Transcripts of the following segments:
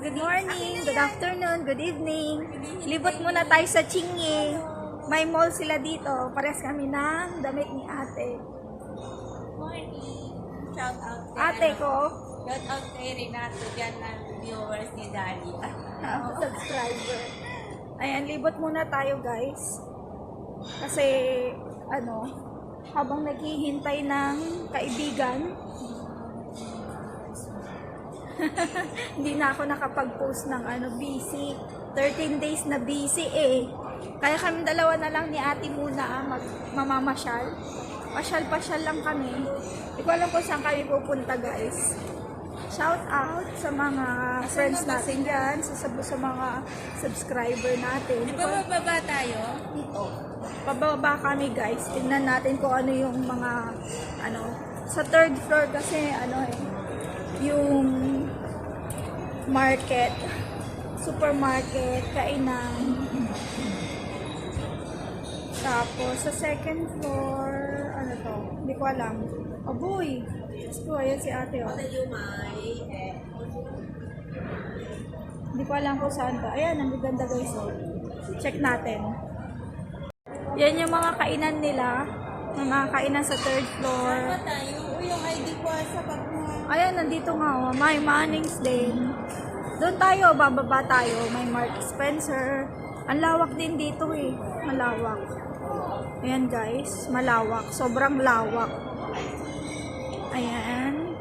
Good morning, good afternoon, good evening. Libot muna tayo sa Chingy. May mall sila dito. Pares kami ng damit ni ate. Morning. Shout out kay, Ate ano, ko, Shout out kay Renato dyan ng viewers ni Dalia. subscriber. Ayan, libot muna tayo guys. Kasi, ano, habang naghihintay ng kaibigan, hindi na ako nakapag-post ng ano, busy. 13 days na busy eh. Kaya kami dalawa na lang ni ate muna ah, mag mamamasyal. Pasyal-pasyal lang kami. Hindi ko alam kung saan kami pupunta guys. Shout out sa mga friends natin dyan, sa, sa, sa mga subscriber natin. Di ba tayo? Dito. Pababa kami guys. Tingnan natin kung ano yung mga ano sa third floor kasi ano eh yung market. Supermarket kainan tapos sa second floor ano to? Hindi ko alam. Aboy Diyos ko ayan si ate oh. hindi ko alam kung saan to. Ayan ang ganda guys. Oh. check natin. Yan yung mga kainan nila. Yung mga kainan sa third floor. Saan ba tayo? O yung ID ko sa pag mga... Ayan, nandito nga. Oh. May Mannings din. Doon tayo, bababa tayo. May Mark Spencer. Ang lawak din dito eh. Malawak. Ayan guys, malawak. Sobrang lawak. Ayan.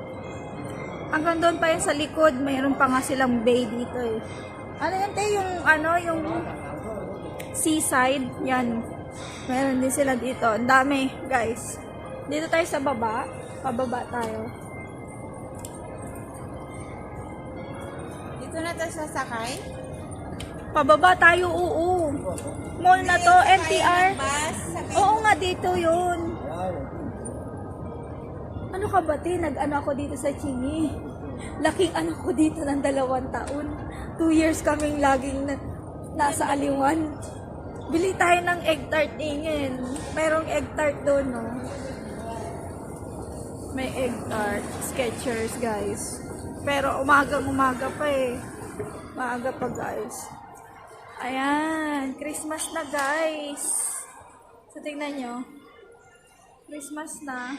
Hanggang doon pa yan sa likod, mayroon pa nga silang bay dito eh. Ano yan te, yung ano, yung seaside, yan. Meron din sila dito. Ang dami, guys. Dito tayo sa baba. Pababa tayo. Dito na tayo sasakay? Pababa tayo, oo. Mall na to, NTR. Oo nga, dito yun. Ano ka ba, te? Nag-ano ako dito sa Chingy. Laking ano ko dito ng dalawang taon. Two years kaming laging na, nasa aliwan. Bili tayo ng egg tart ingin. Mayroong egg tart doon, no? May egg tart. Skechers, guys. Pero umagang umaga pa eh. Maaga pa, guys. Ayan. Christmas na, guys. So, tingnan nyo. Christmas na.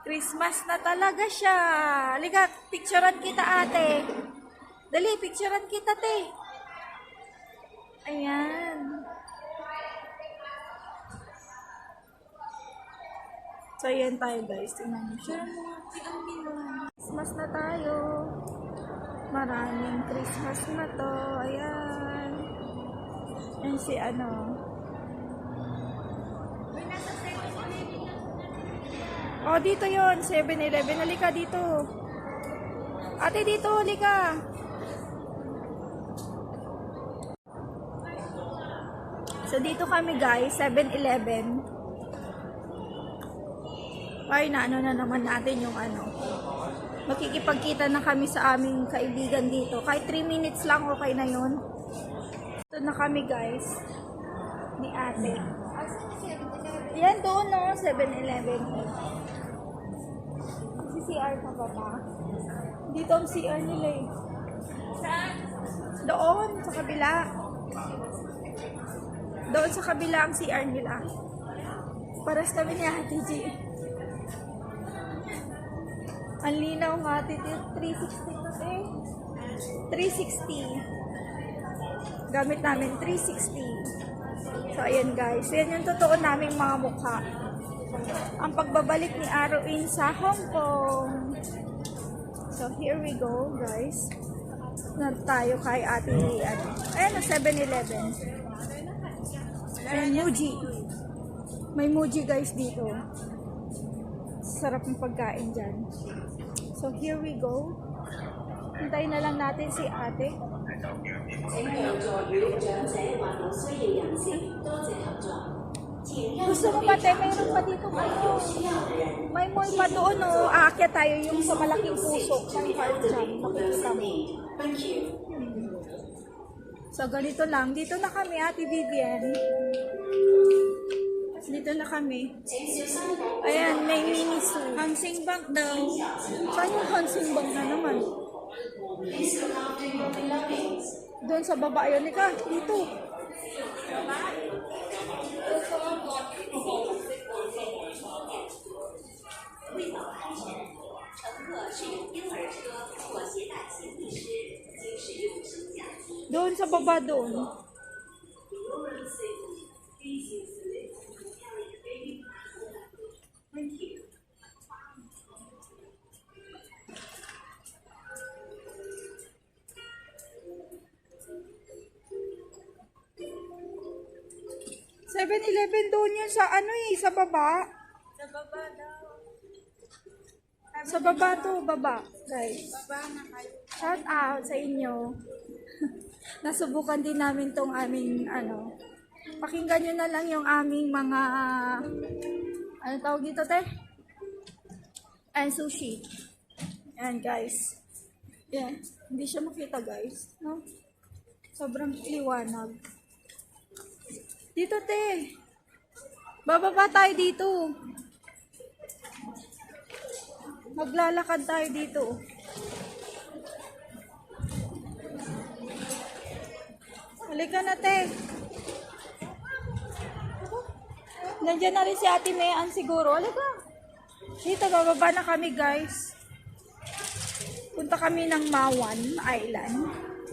Christmas na talaga siya. Halika, picturean kita, ate. Dali, picturean kita, te. Ayan. So, ayan tayo, guys. Tingnan nyo siya. Christmas na tayo. Maraming Christmas na to. Ayan. Ayan si ano. Oh, dito yon 7-Eleven. Halika dito. Ate, dito. Halika. So, dito kami guys. 7-Eleven. Ay, na ano na naman natin yung ano. Makikipagkita na kami sa aming kaibigan dito. Kahit 3 minutes lang, okay na yun. Ito na kami guys. Ni ate. Yan doon no, 7-Eleven. Si CR pa ba ba? Dito ang CR nila eh. Saan? Doon, sa kabila. Doon sa kabila ang CR nila. Paras kami ni Ate G. Ang linaw nga, Ate G. 360 to eh. 360. Gamit namin 360. So, ayan guys. Yan yung totoo naming mga mukha. Ang pagbabalik ni Aroin sa Hong Kong. So, here we go, guys. Na tayo kay Ate ano. Ayan, 7-Eleven. Ayan, Muji. May Muji guys dito. Sarap ng pagkain dyan. So, here we go. Hintayin na lang natin si ate. Gusto mo ba, te? Mayroon pa dito ano? May mall pa doon, no? Aakyat tayo yung sa malaking puso. Thank you. So, ganito lang. Dito na kami, Ate Vivian. Dito na kami. Ayan, may mini zoo. Hansing Bank daw. Saan yung Hansing Bank na naman? Doon sa baba yun. Ika, dito. Doon sa baba doon. Seven Eleven doon yun sa ano eh, sa baba. Sa baba daw. Sa baba to, baba. Guys. Baba na kayo. Shout out sa inyo. Nasubukan din namin tong aming ano. Pakinggan nyo na lang yung aming mga ano tawag dito te? And sushi. Ayan guys. Yeah. Hindi siya makita guys. No? Sobrang liwanag. Dito te. Bababa tayo dito. Maglalakad tayo dito. Halika na, te. Nandiyan na rin si Ate Mayan siguro. Halika. Dito, bababa na kami, guys. Punta kami ng Mawan Island.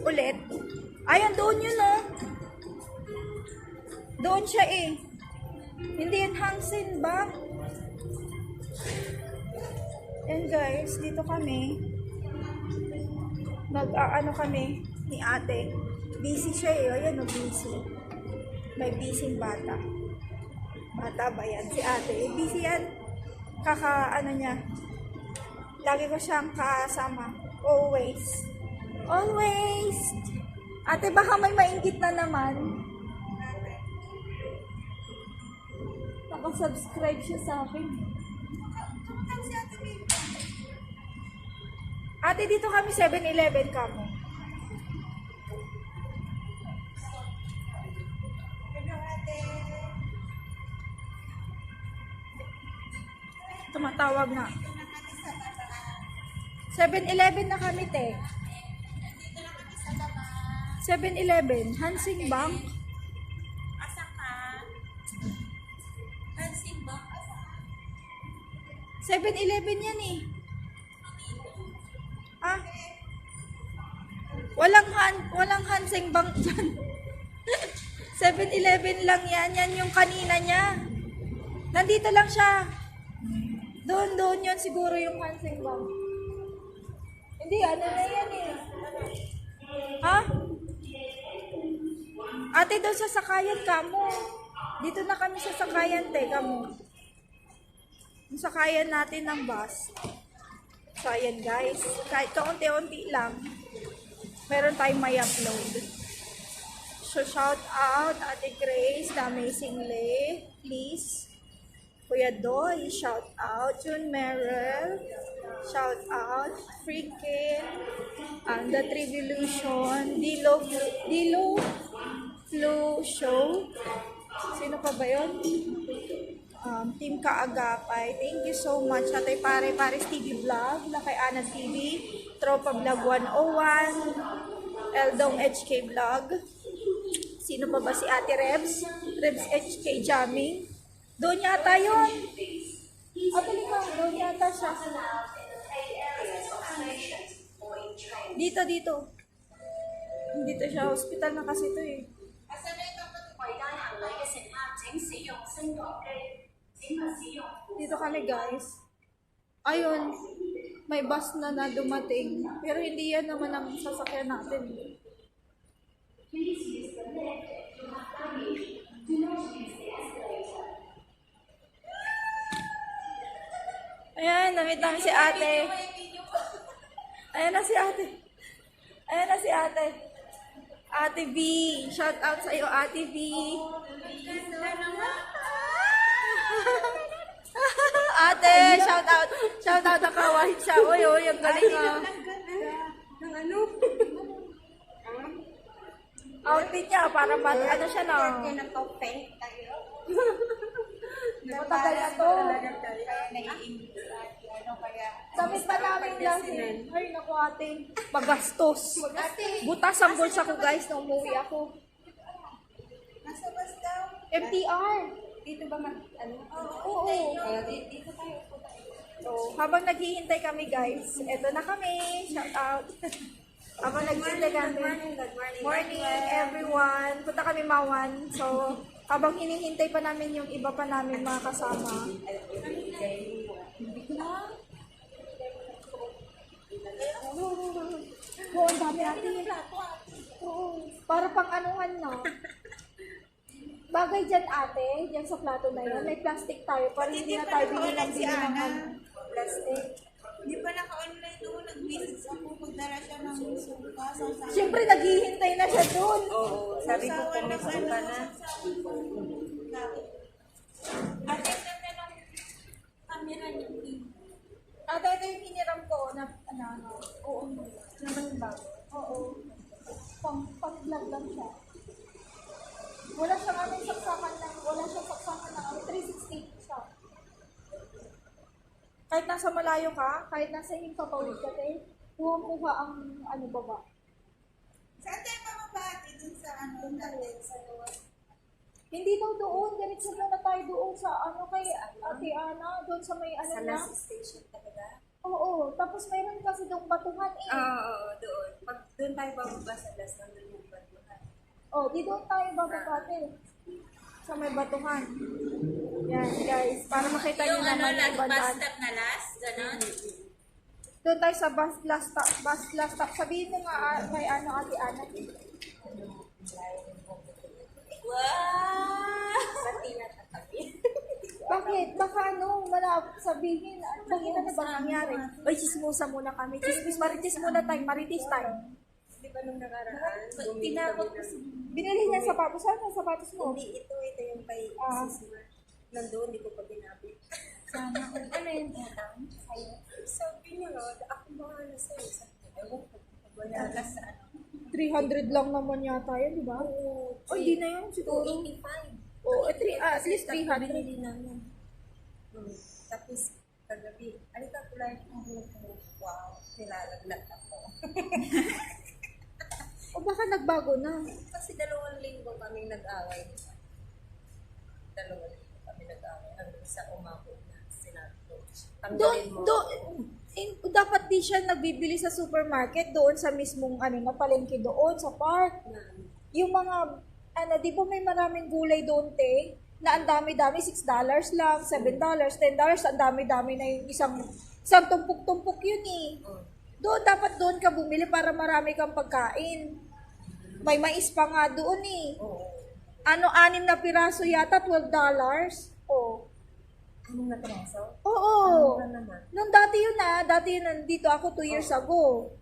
Ulit. Ayan, doon yun, oh. Doon siya, eh. Hindi yan Hangsin ba? Yan, guys. Dito kami. Nag-ano kami ni ate. Busy siya eh. Ayan, no, busy. May busy bata. Bata ba yan? Si ate. Eh, busy yan. Kaka, ano niya. Lagi ko siyang kasama. Always. Always. Ate, baka may maingit na naman. Nakasubscribe siya sa akin. Ate, dito kami 7-Eleven kamo. Tumatawag na. 7-Eleven na kami, te. 7-Eleven, Hansing Bank. Asa ka? Dancing ba? 7-Eleven yan eh. Ah. Walang han, walang Hansing Bank dyan. 7-Eleven lang yan. Yan yung kanina niya. Nandito lang siya. Doon, doon yun siguro yung Hansing Bank. Hindi, ano na yan eh. Ha? Ate, doon sa sakayan ka mo. Dito na kami sa sakayan, te, kamo. Yung sakayan natin ng bus. So, ayan guys. Kahit kaunti-unti lang, meron tayong may upload. So, shout out Ate Grace, The Amazing Lay, please. Kuya Doy, shout out. June Merrill, shout out. Freaking, um, The Trivolution, Dilo, Dilo Flu Show. Sino pa ba yun? um, Team Kaagapay. Thank you so much. Atay Pare Pares TV Vlog, na kay Ana TV, Tropa Vlog 101, Eldong HK Vlog. Sino pa ba si Ate Rebs? Rebs HK Jamming. Doon yata yun. Ate Lima, doon yata siya. Dito, dito. Dito siya. Hospital na kasi ito eh. Dito kami guys. Ayun, may bus na na dumating. Pero hindi yan naman ang sasakyan natin. Please use the left to have luggage. Do not use the escalator. Ayan, namit namin si ate. Ayan na si ate. Ayan na si ate. Ate B. Shout out sa iyo, Ate B. Ate, shout out. Shout out ang kawahit siya. Uy, uy, ang galing ah. Ng ano? Outfit niya, para ba, ano siya na. Ng tope. Tayo. Matagal na to. Kaya naiingit sa akin. Ano kaya? Sabi pa namin lang, ay naku ate, magastos. Butas ang bulsa ko guys nung umuwi ako. Nasa bus daw. MTR. Dito ba mag, ano? Oo. Dito tayo. So, habang naghihintay kami guys, eto na kami. Shout out. habang naghihintay kami. good morning. Morning everyone. Punta kami Mawan. So, habang hinihintay pa namin yung iba pa namin mga kasama. Oo, ang dami natin. Oo, para pang anuhan na. Bagay dyan ate, dyan sa plato na yun. May plastic tayo para hindi na tayo bili ng bili ng ano, plastic. Hindi pa naka-online doon. Nag-message ako. Magdala siya ng suka. Sa Siyempre, naghihintay na siya doon. Oo. Sabi ko kung may suka na. Ate, ganda ng camera niyo. Ate, ito yung hiniram ko na, ano, ano. Oo, naman ba? Oo. Pang, pang vlog lang siya. Wala siyang ano yung saksakan ng, wala siyang saksakan ng ano, 360 siya. Kahit nasa malayo ka, kahit nasa yung papawid ka, te, kuha ang ano baba. Saan tayo mamabati dun sa ano? Dati, sa Hindi daw doon, diretso muna tayo doon sa ano kay Ate Ana, doon sa may ano na. station talaga? Oo, tapos mayroon kasi doon batuhan eh. Oo, oo, doon. Pag doon tayo bababa sa las, nandun yung batuhan. Oh, di doon tayo bababate. Sa may batuhan. Yan, guys. Para makita nyo naman yung bandaan. na las, gano'n? Doon tayo sa bus last stop. Bus last stop. Sabihin mo nga ah, kay ano, ate Ana. Wow! Bati na katabi. Bakit? Baka ano, wala sabihin. Ano ba yun? Ano ba nangyari? Ay, chismosa muna kami. Chismis, maritis muna tayo. Maritis tayo. Ba nung nakaraan? Tinakot ko si... Binili niya sapatos. Saan ang sapatos mo? Hindi, ito, ito yung kay Ah. Sisma. Nandoon, hindi ko pa binabit. Sana. Ano yung utang? Sabi niya, ako bahala sa'yo. Sabi ko, ewan ko. Wala ka sa ano. 300 lang naman yata yun, di ba? Oo. Oh, hindi na yun. Siguro. 285. Oo, eh, three- ah, at least 300. Binili namin. Hmm. Tapos, kagabi, alika ko lang ko. Wow, nilalaglag ako. Baka nagbago na. Kasi dalawang linggo kami nag-away. Dalawang linggo kami nag-away. Hanggang sa umabot na sinabi ko. Doon, Tanggalin mo. doon, in- dapat di siya nagbibili sa supermarket doon sa mismong ano na palengke doon sa park. Na, Yung mga ano, di ba may maraming gulay doon te? Na ang dami-dami, $6 lang, $7, $10, ang dami-dami na yung isang isang tumpok-tumpok yun eh. oh. Doon, dapat doon ka bumili para marami kang pagkain. May mais pa nga doon eh. Oo. Ano, anim na piraso yata, $12. Oh. Anong na piraso? Oo. Ano naman? Nung dati yun ah, dati yun nandito ako two years ago.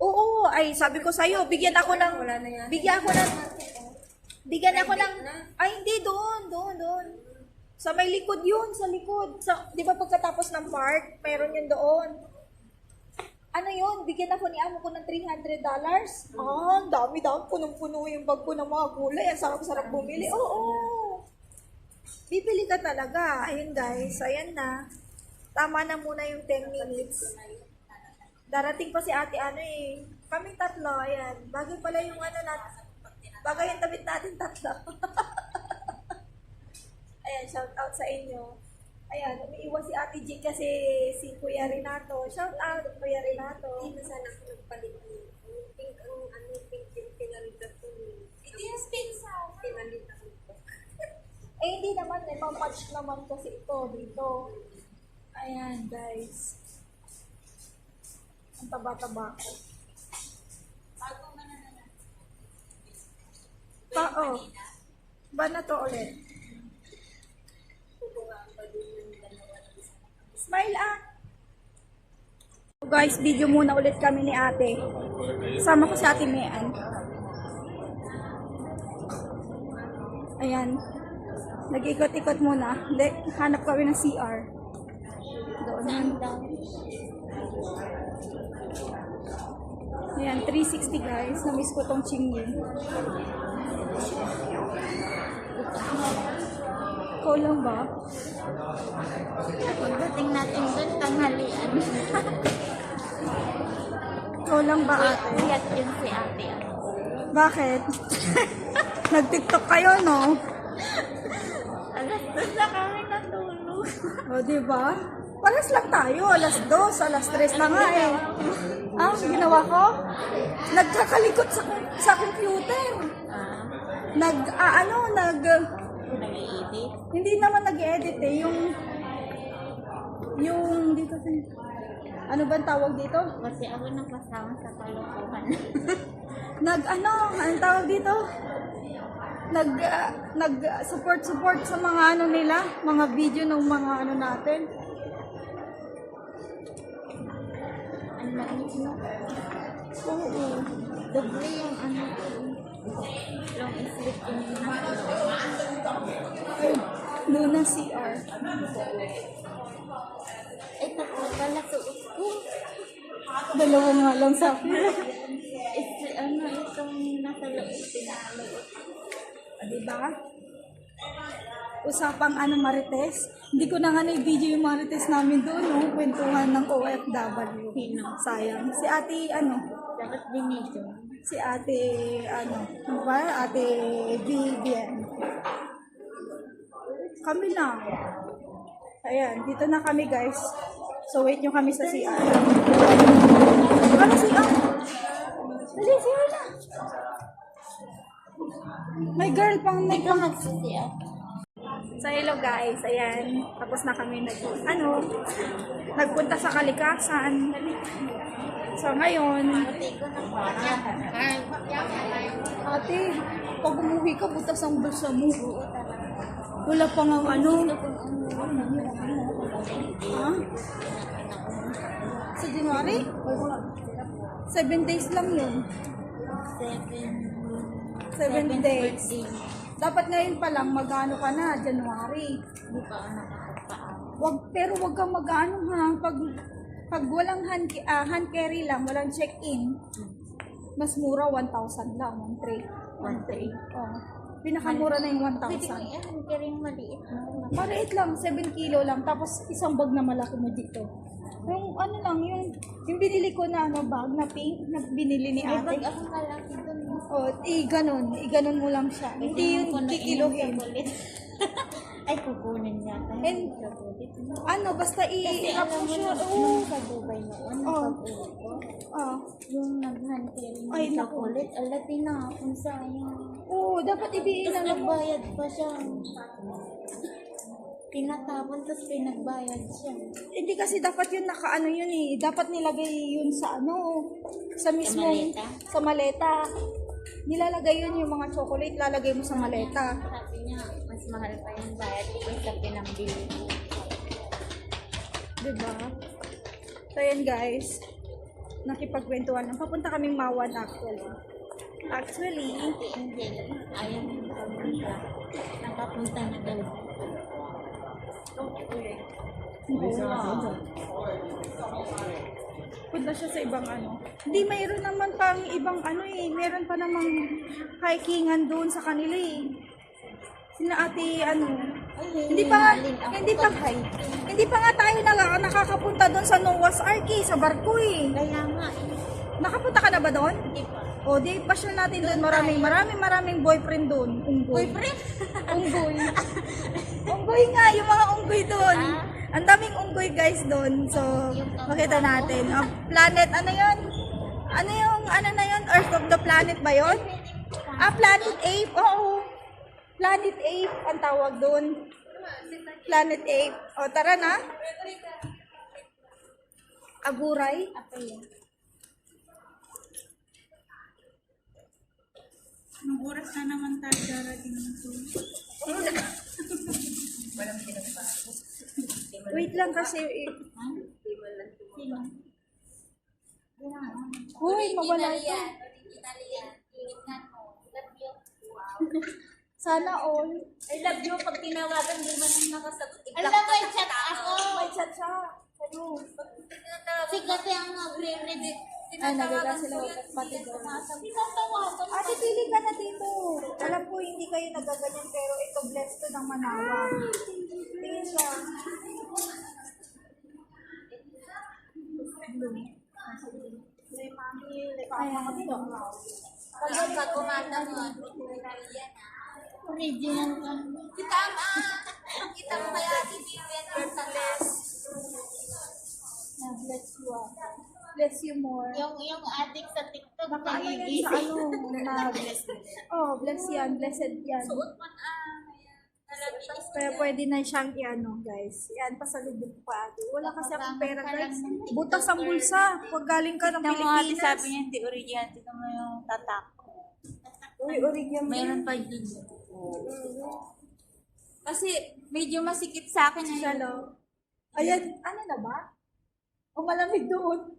Oo, ay sabi ko sa'yo, bigyan ako ng, Wala na yan. bigyan ako ng, bigyan ako ng, ay hindi, doon, doon, doon. Sa may likod yun, sa likod. Sa, di ba pagkatapos ng park, mayroon yun doon. Ano yun, bigyan ako ni amo ko ng $300. Ah, ang dami dami, punong-puno yung bag ko ng mga gulay. Ang sarap-sarap bumili. Oo. Bibili ka talaga. Ayun guys, ayan na. Tama na muna yung 10 minutes. Darating pa si ate ano eh. Kami tatlo, ayan. Bagay pala yung ano natin. Bagay yung tabit natin tatlo. ayan, shout out sa inyo. Ayan, umiiwas si Ate G kasi si Kuya Renato. Shout out, Kuya Renato. Hindi na sana ako nagpalit ni pink ang ano pink yung pinalitan ko. Ito yung pink sa pinalitan ko. Eh, hindi naman eh. Pampatch naman kasi ito dito. Ayan, guys. Ang taba-taba ko. Bago man na na. Pa, oh. Ba na to ulit? Kukuhaan pa din yung dalawa ng isa. Smile ah! Guys, video muna ulit kami ni ate. Sama ko si ate Mean. Ayan. Nag-ikot-ikot muna. Hindi, hanap kami ng CR. Doon. Ayan, 360 guys. Na-miss ko tong. Ikaw lang ba? Pagdating natin doon, tanghalian. Ikaw lang ba ate? Uyak yun si ate. Bakit? Nag-tiktok kayo, no? Alas doon na kami natulog. O, di ba? Lang tayo. Alas dos, alas tres na nga eh. Ah, ginawa ko? Nagkakalikot sa, sa computer. Ah, Nag, ah, ano, nag, nag-i-edit. hindi naman nag-edit eh. Yung, yung, dito, ano ba tawag dito? Kasi ako nakasama sa kalokohan. Nag, ano, anong tawag dito? Nag, ah, nag support support sa mga ano nila, mga video ng mga ano natin. Ang langit mo. Oo. Doble yung ano. Long sleep ko na. Luna CR. Ay, tatlo pala suot ko. Dalawa nga lang sa akin. Is, ano, itong nasa loob, pinakaloob. Ah, diba? Usapang ano Marites. Hindi ko na nga na-video yung Marites namin doon, no? Kwentuhan ng OFW. Sayang. Si ate, ano? Dapat binidyo. Si ate, ano? Ano ba? Ate Vivian. Kami na. Ayan, dito na kami guys. So wait nyo kami sa CR. Ano CR? Dali, CR na. May girl pang may Ikaw magsisiya. So hello guys, ayan, tapos na kami nag, ano, nagpunta sa kalikasan. So ngayon, ate, pag umuwi ka, butas ang bulsa mo. Wala pa nga ano. Ha? Sa January? Seven days lang yun. Seven. Seven days. Dapat ngayon pa lang mag-ano ka na, January. Hindi pa ako nakakapaan. Wag, pero wag kang mag-ano ha. Pag, pag walang hand, ah, hand carry lang, walang check-in, mas mura 1,000 lang, 1,300. One day. Oh. Pinakamura na yung Pwede mo 1,000. yan. Kaya rin maliit. Maliit lang, 7 kilo lang. Tapos isang bag na malaki mo dito. Yung ano lang, yung, yung binili ko na ano, bag na pink, na binili ni May bag ate. akong malaki doon. Oh, i ganon, i ganon mo lang siya. Hindi yung kikiluhin. Ay, kukunin niya. And-. Ano, basta Kasi i-wrap alam mo na, nung sa Dubai noon, Oo. pag-uwi ko, Ah. yung nag-handcarry Ay, ng naku. chocolate, ala, tinapon sayang. Oo, dapat ibiin Tapos na lang nagbayad pa siya. Tinatapon, tapos pinagbayad siya. Hindi kasi dapat yun nakaano yun eh. Dapat nilagay yun sa ano, sa mismong, maleta? sa maleta. Nilalagay yun yung mga chocolate, lalagay mo sa maleta. Sabi niya, mas mahal pa yung bayad ko sa pinambili. Diba? So yan guys, nakipagkwentuhan lang. Papunta kaming Mawan actually. Actually, Angel, ayaw mo nakapunta. Nakapunta na daw. Punta siya sa ibang ano. Hindi, mayroon naman pang ibang ano eh. Meron pa namang hikingan doon sa kanila eh. Sina ate ano, Hindi pa nga, hindi pa, hindi pa nga tayo na, nakakapunta doon sa Noah's Ark eh, sa barko eh. Kaya nga, eh, Nakapunta ka na ba doon? hindi pa. O, di pasyal natin doon. Maraming, maraming, maraming boyfriend doon. Unggoy. Boyfriend? unggoy. unggoy nga, yung mga unggoy doon. Ang daming unggoy guys doon. So, makita natin. Ang planet, ano yon? Ano yung, ano na yon? Earth of the Planet ba yon? Ah, Planet Ape. Oo. Planet Ape ang tawag doon. Planet Ape. O, tara na. Aguray. Apa yan? Anong oras na naman tayo darating dito? Wait lang kasi. eh? Hoy, mawala ito. Sana all. I love you. Pag tinawagan, di man yung nakasagot. Alam mo, may chat ako. May chat siya. Ano? Si kasi ang nagre-read. Ay, nagaga sila pati doon. Ate, pili ka na dito. Alam ko, hindi kayo nagaganyan, pero ito blessed to ng manawa. Tingin siya. Pag ka kumanda mo. Original ka. Kita mo, kita mo kaya si Vivian Bertales. Na bless you. ah. Bless you more. Yung, yung addict sa TikTok, Baka ano yan sa ano, na, oh, bless yan, blessed yan. Suot man ah. Pero pwede na siyang i-ano, guys. Yan, pasalubog pa. ate. Wala kasi akong pera, guys. Butas ang bulsa. Pag galing ka ng Tignan mo ate, Pilipinas. sabi niya, hindi original. Tignan mo yung tatak. Uy, original. Mayroon pa dun. Kasi medyo masikip sa akin Siya, na no? Ayan, ano na ba? O malamig doon.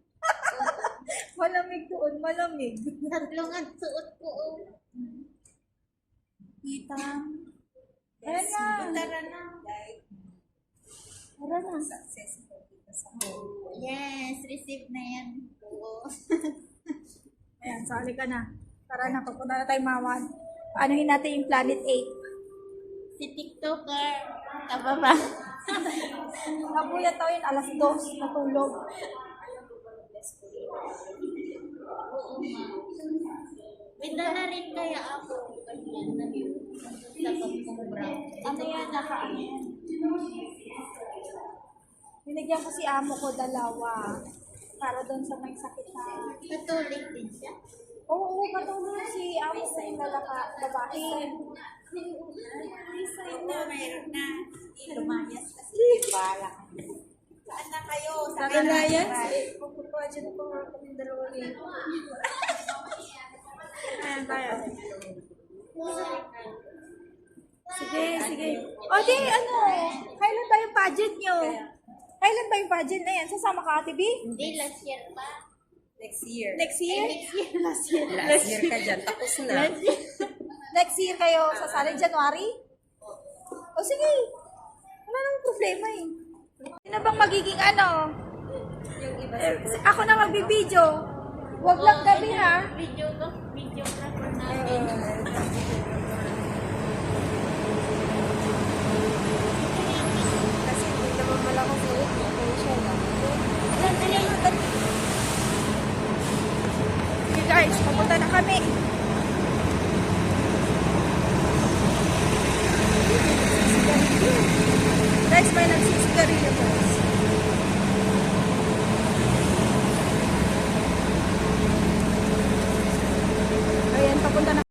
Malamig doon, malamig. Tatlong ang suot ko. oh. Kita. Ayan na. Tara na. Tara na. Yes, receive na yan. Oo. Ayan, sali ka na. Tara na, papunta na tayo mawan. Anuhin natin yung Planet 8. Si TikToker. Taba ba? Nabuyat tayo yun, alas 2, natulog. May dala rin kaya ako. Ganyan na yun. Sa pagkong brown. Ano yan, yan? Binigyan ko si amo ko dalawa. Para doon sa may sakit na... Katulik din siya. Oo, oo, matulog si amo ko yung lalaka, babae. na, mayroon na. Lumayas kasi. Bala. Saan na kayo? Sa Kailayan? Pagpapadyan ko nga kami dalawa rin. Ayan tayo. Sige, sige. O di, ano, kailan ba yung pageant nyo? Kailan ba yung pageant na yan? Sasama ka, Ate B? Hindi, last year pa. Next year. Next year? Last year. Last year ka dyan. Tapos na. Next year kayo sasali January? O sige. Wala namang problema eh. Sino bang magiging ano? Eh, Ako na magbibideo. Huwag lang gabi ha. Video ko, videographer namin. Kasi hindi naman malakas ulit. Okay guys, papunta na kami. Guys, may nagsisigarilyo guys. cuentan